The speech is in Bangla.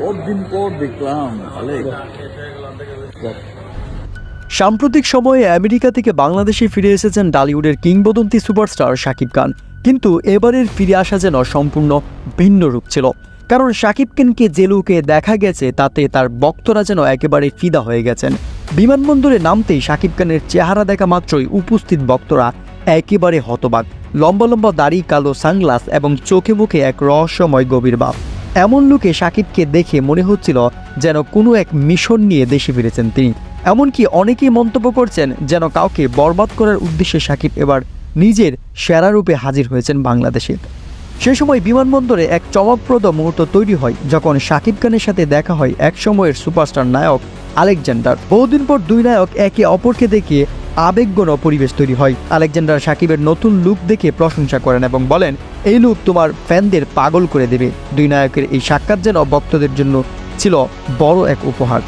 কতদিন পর দেখলাম সাম্প্রতিক সময়ে আমেরিকা থেকে বাংলাদেশে ফিরে এসেছেন ডালিউডের কিংবদন্তি সুপারস্টার শাকিব খান। কিন্তু এবারের ফিরে আসা যেন সম্পূর্ণ ভিন্ন রূপ ছিল। কারণ শাকিব খানকে যে লুকে দেখা গেছে, তাতে তার বক্তরা যেন একেবারে ফিদা হয়ে গেছেন। বিমানবন্দরে নামতেই শাকিব খানের চেহারা দেখা মাত্রই উপস্থিত বক্তরা। একেবারে হতবাক। লম্বা লম্বা দাড়ি, কালো সানগ্লাস এবং চোখে মুখে এক রহস্যময় গভীর ভাব। এমন লোকে সাকিবকে দেখে মনে হচ্ছিল যেন কোনো এক মিশন নিয়ে দেশে ফিরেছেন তিনি। এমনকি অনেকেই মন্তব্য করছেন যেন কাউকে বরবাদ করার উদ্দেশ্যে সাকিব এবার নিজের সেরা রূপে হাজির হয়েছেন বাংলাদেশে। সে সময় বিমানবন্দরে এক চমকপ্রদ মুহূর্ত তৈরি হয় যখন শাকিব খানের সাথে দেখা হয় এক সময়ের সুপারস্টার নায়ক আলেকজান্ডার। বহুদিন পর দুই নায়ক একে অপরকে দেখে আবেগঘন পরিবেশ তৈরি হয়। আলেকজান্ডার সাকিবের নতুন লুক দেখে প্রশংসা করেন এবং বলেন, এই লুক তোমার ফ্যানদের পাগল করে দেবে। দুই নায়কের এই সাক্ষাৎ যেন ভক্তদের জন্য ছিল বড় এক উপহার।